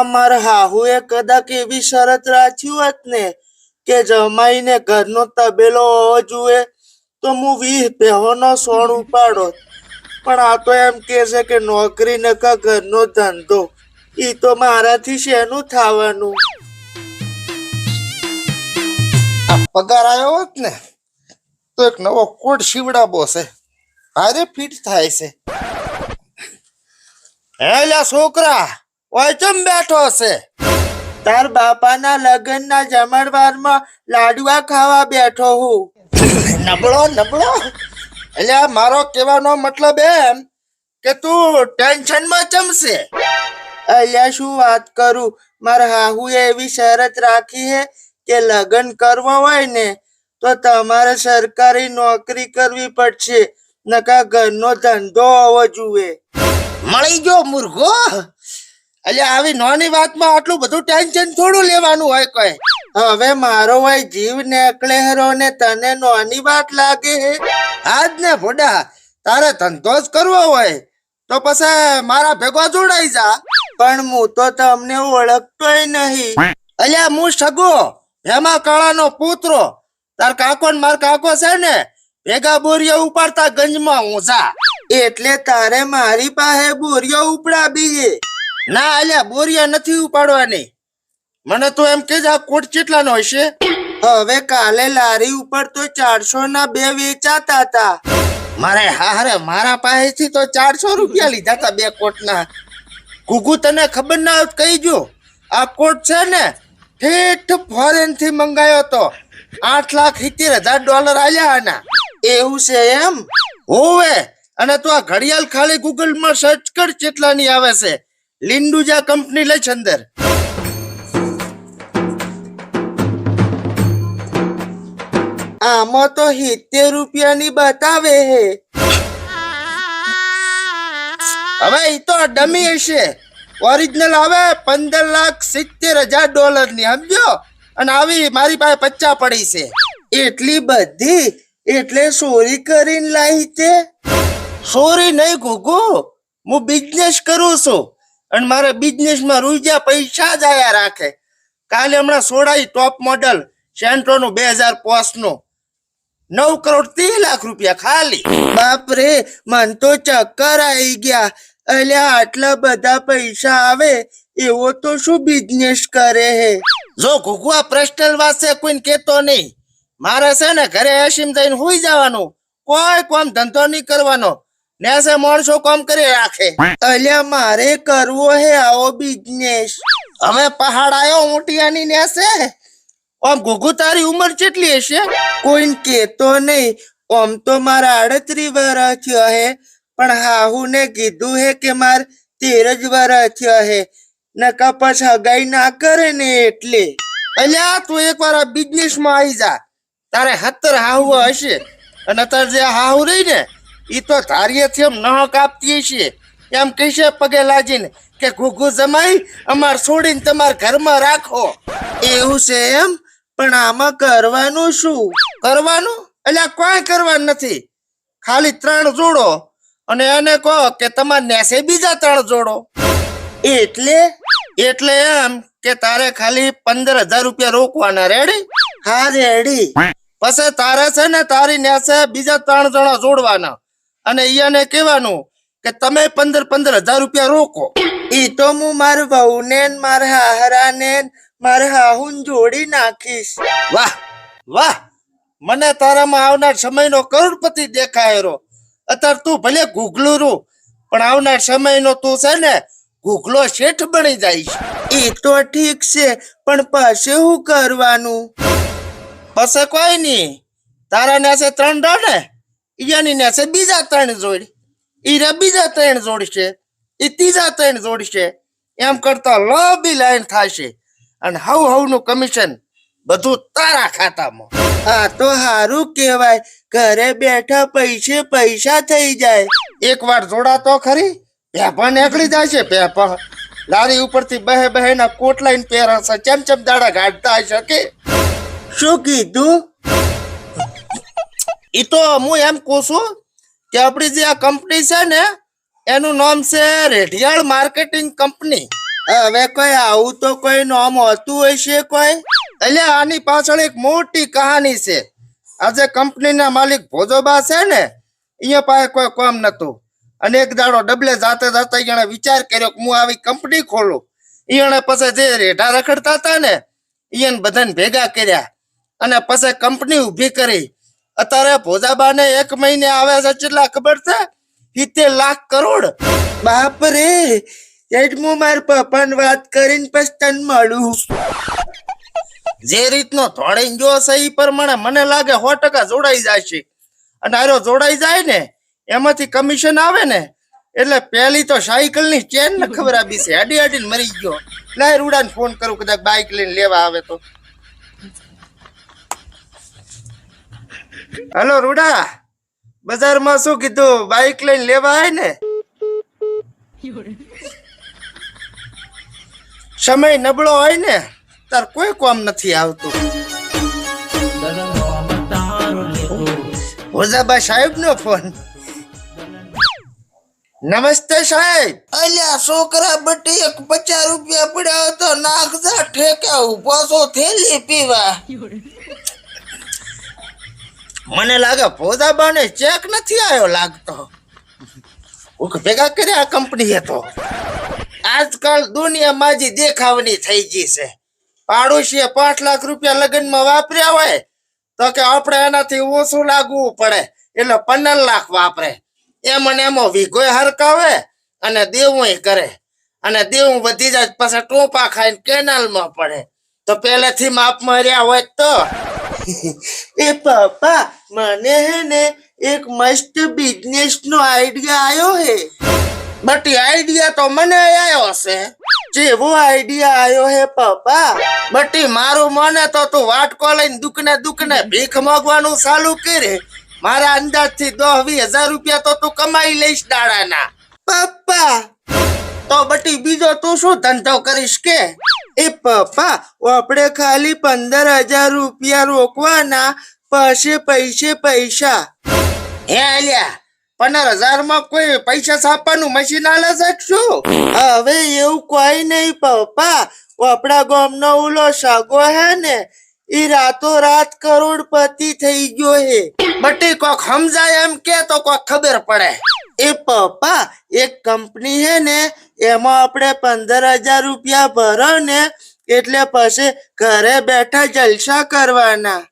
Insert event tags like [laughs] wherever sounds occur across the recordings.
અમારા હાહુએ કદાચ એવી શરત રાખી હોત ને કે જમાઈને ઘરનો તબેલો હોવો જોઈએ, તો હું વીસ પહેવાનો સોણ ઉપાડો પણ આ તો એમ કે છે કે નોકરી નકા ઘરનો ધંધો એ તો મારાથી શેનું થવાનું? પગાર આવ્યો હોત ને, તો એક નવો કોટ શીવડાવો છે. ભારે ફિટ થાય છે. હે છોકરા ઓય ચમ બેઠો છે? તાર બાપાના લગ્નના જમણવારમાં લાડવા ખાવા બેઠો હું. નબળો નબળો. એટલે મારો કહેવાનો મતલબ એમ કે તું ટેન્શનમાં ચમશે અલ્યા, શું વાત કરું? મારા હાહુએ એવી શરત રાખી હે કે લગ્ન કરવો હોય ને તો તમારે સરકારી નોકરી કરવી પડશે. નકા ઘરનો ધંધો હોવો જોઈએ. મળી ગયો મૂર્ખો એટલે આવી નાની વાતમાં આટલું બધું ટેન્શન થોડું લેવાનું હોય કોઈ. હવે મારો ભાઈ જીવ ને હરો ને તને નાની વાત લાગે આજ ને ભોડા, તારે ધંધો જ કરવો હોય. તો પછી મારા ભેગો જોડાઈ જા. પણ હું તો તમને ઓળખતોય નહીં. અલ્યા, હું સગો, હેમા કાળાનો પુત્રો. તાર કાકો ને માર કાકો છે ને, ભેગા બોરિયો ઉપાડતા ગંજમાં ઊંઝા એટલે તારે મારી પાસે બોરિયો ઉપડાવી ના, અલ્યા, બોરિયા નથી ઉપાડવાની. મને તો એમ કે આ કોટ કેટલાનો હશે? હવે કાલે લારી ઉપર તો ચારસો ના બે વેચાતા હતા. મારે હારે મારા પાસેથી તો ચારસો રૂપિયા લીધા હતા બે કોટના. ગુગુ, તને ખબર ના હોત, કહી જો આ કોટ છે ને, ઠેઠ ફોરેનથી મંગાયો તો આઠ લાખ સિત્તેર હજાર ડોલર આલ્યા આના. એવું છે એમ? હોવે. અને તું આ ઘડિયાળ ખાલી ગૂગલમાં સર્ચ કર, કેટલાની આવે છે. લિંડુજા કંપની લઈશ અંદર. આમાં તો સિત્તેર રૂપિયાની બતાવે હે. હવે એ તો ડમી હશે. ઓરિજિનલ આવે પંદર લાખ સિત્તેર હજાર ડોલરની સમજો અને આવી મારી પાસે પચ્ચા પડી છે. એટલી બધી? એટલે ચોરી કરીને લાવી તે સોરી નહીં ગુગુ હું બિઝનેસ કરું છું. અને મારે બિઝનેસમાં રૂપિયા પૈસા જ આયા રાખે. કાલે હમણાં સોડાઈ ટોપ મોડલ સેન્ટ્રો નું બે હજાર પોસનું નવ કરોડ ત્રીસ લાખ રૂપિયા ખાલી. બાપરે, મન તો ચક્કર આવી ગયા. અલ્યા, આટલા બધા પૈસા આવે, એવો તો શું બિઝનેસ કરે હે? જો ઘુઘુ આ પર્સનલ વાત છે કોઈને કેતો નહીં. મારે છે ને ઘરે એસીમ થઈને હોઈ જવાનું. કોઈ કોમ ધંધો નહીં કરવાનો. નેસે માણસો કામ કરી રાખે? અલ્યા મારે કરવો હે આવો બિઝનેસ હવે પહાડ આયો ઊંટિયાની નેસે આમ ઘુઘુ તારી ઉંમર કેટલી હશે? કોઈને કેતો નહીં. ઓમ તો મારા આડત્રી વર્ષ થયો હે. પણ હાહુને કીધું હે કે માર તેર જ વર્ષ થયો હે. નકા પછી હગાઈ ના કરે ને એટલે. અલ્યા તું એકવાર આ બિઝનેસમાં આવી જા. તારે હતર હાહુ હશે. અને તાર જે હાહુ રહી ને ઈ તો ધારીએથી એમ ન કાપતી છીએ. એમ કહેશે પગે લાજીને કે ઘુઘુ જમાઈ અમાર છોડીને તમાર ઘરમાં રાખો. એવું છે એમ? પણ આમાં કરવાનું શું? કરવાનું? એટલે કોઈ કરવાનું નથી. ખાલી ત્રણ જોડો. અને એને કહો કે તમારે નેસે બીજા ત્રણ જોડો. એટલે? એટલે એમ કે તારે ખાલી પંદર હજાર રૂપિયા રોકવાના. રેડી હા રેડી પછી તારે છે ને તારી નેસે બીજા ત્રણ જણા જોડવાના. અને ઈયાને કહેવાનું કે તમે પંદર પંદર હજાર રૂપિયા રોકો. ઈ તો હું મારા વહુ ને મારા હરા ને મારા હાહુન જોડી નાખીશ. વાહ વાહ. મને તારામાં આવનાર સમયનો કરોડપતિ દેખાયરો અત્યારે તું ભલે ગુગલું રૂ, પણ આવનાર સમયનો તું છે ને ગુગલો શેઠ બની જાય એ તો ઠીક છે, પણ પાસે શું કરવાનું? પછી કોઈ નહીં. તારા ને આશે ત્રણ ને ઈયાની નેસે બીજા ત્રણ જોડી. ઈ બીજા ત્રણ જોડશે ઈ ત્રીજા ત્રણ જોડશે એમ કરતા લાંબી લાઈન થશે અને હવ હવનું કમિશન બધું તારા ખાતામાં. આ તો સારું કહેવાય. ઘરે બેઠા પૈસે પૈસા થઈ જાય. એક વાર જોડા તો ખરી. પેપા નીકળી જાય છે પેપા લારી ઉપરથી બહે બહે ના કોટ લાઈન પહેરાશે ચમ ચમ દાડા ગાઢતા શકે શું કીધું? ઈ તો હું એમ કહું છું કે આપણી જે આ કંપની છે ને, એનું નામ છે રેઢિયાળ માર્કેટિંગ કંપની હવે કોઈ આવું તો કોઈ નામ હોય હશે કોઈ? એટલે આની પાછળ એક મોટી કહાની છે. આજે કંપનીના માલિક ભોજોબા છે ને અહીંયા પાસે કોઈ કામ નતું. અને એક દાડો ડબલે જાતે જાતે એને વિચાર કર્યો કે હું આવી કંપની ખોલું. એને પછી જે રેઢા રખડતા હતા ને એને બધાને ભેગા કર્યા. અને પછી કંપની ઊભી કરી. અત્યારે ભોજાબાને એક મહિને આવે છે કેટલા ખબર છે? સિત્તેર લાખ કરોડ. બાપ રે હું મારા પપ્પાને વાત કરીને પછી તન મળું. જે રીતનો ધોળાઈ ગયો છે એ પ્રમાણે મને લાગે સો ટકા જોડાઈ જાય છે અને આરો જોડાઈ જાય ને, એમાંથી કમિશન આવે ને, એટલે પેલી તો સાયકલની ચેન ને ખબર આપી છે હાડી અડીને મરી ગયો. લાય રૂડાને ફોન કરું, કદાચ બાઇક લઈને લેવા આવે તો. હલો, રૂડા. બજારમાં શું કીધું? બાઇક લઈને લેવા આવે ને. સમય નબળો હોય ને, તાર કોઈ કામ નથી આવતું. ઓઝાબા સાહેબ નો ફોન. નમસ્તે સાહેબ. અલ્યા, છોકરા બટી એક પચાસ રૂપિયા પડ્યા તો નાખજા ઠેકા ઊભો થેલી પીવા. મને લાગે ફોજાબાને ચેક નથી આવ્યો લાગતો. ઉક ભેગા કર્યા કંપનીએ તો. આજકાલ દુનિયામાં જે દેખાવની થઈ ગઈ છે. પાડોશીએ પાંચ લાખ રૂપિયા લગ્નમાં વાપર્યા હોય તો કે આપણે એનાથી ઓછું લાગવું પડે. એટલે પંદર લાખ વાપરે. એમ અને એમાં વીઘોય હરકાવે અને દેવું કરે. અને દેવું વધી જાય પછી ટોપા ખાઈને કેનાલમાં પડે. તો પહેલેથી માપ રહ્યા હોય તો [laughs] એ પપ્પા, મને હે ને એક મસ્ત બિઝનેસ નો આઈડિયા આવ્યો હે. બટી આઈડિયા તો મને આવ્યો છે જેવો આઈડિયા આવ્યો હે પપ્પા, બટી મારું મને તો તું વાટકો લઈને દુકને દુકને ભીખ માગવાનું ચાલુ કરે. મારા અંદાજથી દસ વીસ હજાર રૂપિયા તો તું કમાઈ લઈશ દાડાના. બટી બીજો તું શું ધંધો કરીશ કે? એ પપ્પા, આપણે ખાલી પંદર હજાર રૂપિયા રોકવાના, પછી પૈસે પૈસા. હે અલ્યા પંદર હજારમાં કોઈ પૈસા છાપવાનું મશીન આલે શકશું હવે એવું કોઈ નહીં પપ્પા, આપણા ગામનો ઓલો સાગો હે ને ઈ રાતો રાત કરોડપતિ થઈ ગયો હે. બટી કોક સમજાય એમ કે તો કોક ખબર પડે. એ પપ્પા, એક કંપની હે ને, એમાં આપણે પંદર હજાર રૂપિયા ભરો ને એટલે પછી ઘરે બેઠા જલસા કરવાના.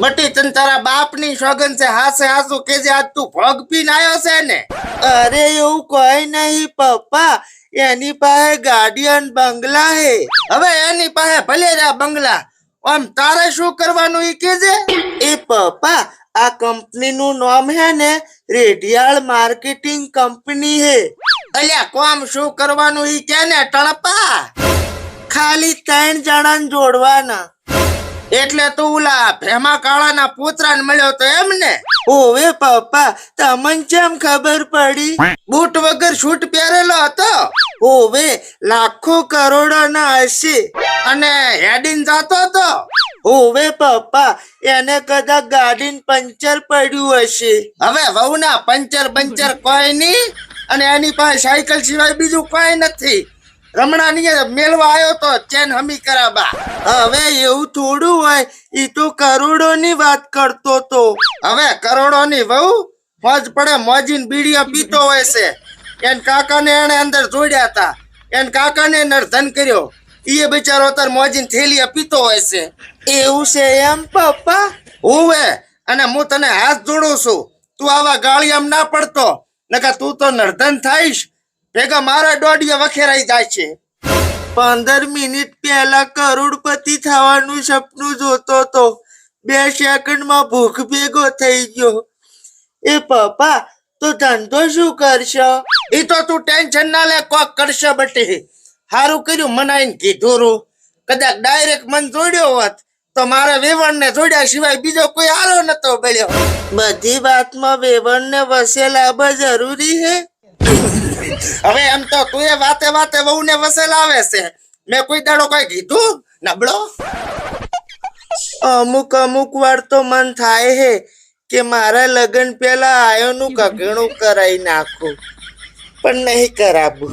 બટી, તને તારા બાપની સોગન છે, હાસે હાસુ કે જે આજ તું ભોગ પીને આવ્યો છે ને? અરે એવું કોઈ નહીં પપ્પા, એની પાસે ગાડી અને બંગલા હે. હવે એની પાસે ભલે રહ્યા બંગલા આમ તારે શું કરવાનું ઈ કેજે એ પપ્પા, આ કંપનીનું નામ હે ને રેડિયાળ માર્કેટિંગ કંપની હે. અલ્યા, કોમ શું કરવાનું ઈ કે ને, ટળપા? ખાલી ત્રણ જણાને જોડવાના. એટલે તો ઓલા ભેમા કાળાના પુત્રાને મળ્યો તો એમ ને? ઓવે પપ્પા, તમને કેમ ખબર પડી? બૂટ વગર શૂટ પહેરેલો હતો? ઓવે લાખો કરોડોના હશે. અને હેડીન જાતો હતો. ઓવે પપ્પા, એને કદાચ ગાડીન પંચર પડ્યું હશે. હવે વહુના પંચર પંચર કોઈ નહીં. અને એની પાસે સાયકલ સિવાય બીજું કોઈ નથી. રમણાની મેળવા આવ્યો તો ચેન હમી કરાબા હવે એવું થોડું હોય એ તો કરોડોની વાત કરતો તો. હવે કરોડોની વહુ, મોજ પડે મોજીન બીડીઓ પીતો હોય છે. એન કાકાને એને અંદર જોડ્યા હતા. એન કાકાને નર્ધન કર્યો. એ બિચારો તાર મોજીન થેલીએ પીતો હોય છે. એવું છે એમ? પપ્પા? હોવે. અને હું તને હાથ જોડું છું. તું આવા ગાળિયામ ના પડતો. નકા તું તો નર્ધન થઈશ. ભેગા મારા દોડિયા વખેરાઈ જાય છે. પંદર મિનિટ પહેલા કરોડપતિ થવાનું સપનું જોતો તો બે સેકન્ડમાં ભૂખ ભેગો થઈ ગયો. એ પપ્પા તો ધંધો શું કરશો? એ તો તું ટેન્શન ના લે, કોક કરશે બટી. હારું કર્યું, મનાઈને કીધું રૂ. કદાચ ડાયરેક્ટ મન જોડ્યો હોત, તો મારા વેવણ ને જોડ્યા સિવાય બીજો કોઈ હારો નતો મળ્યો. બધી વાતમાં વસેલા બ જરૂરી હે? હવે એમ તો તું એ વાતે વાતે વહુ ને વસેલા આવે છે. મેં કોઈ દાડો કઈ કીધું? નબળો? અમુક અમુક વાર તો મન થાય હે. કે મારા લગ્ન પહેલા આયોનું કગણું કરાવી નાખું. પણ નહીં કરાવું.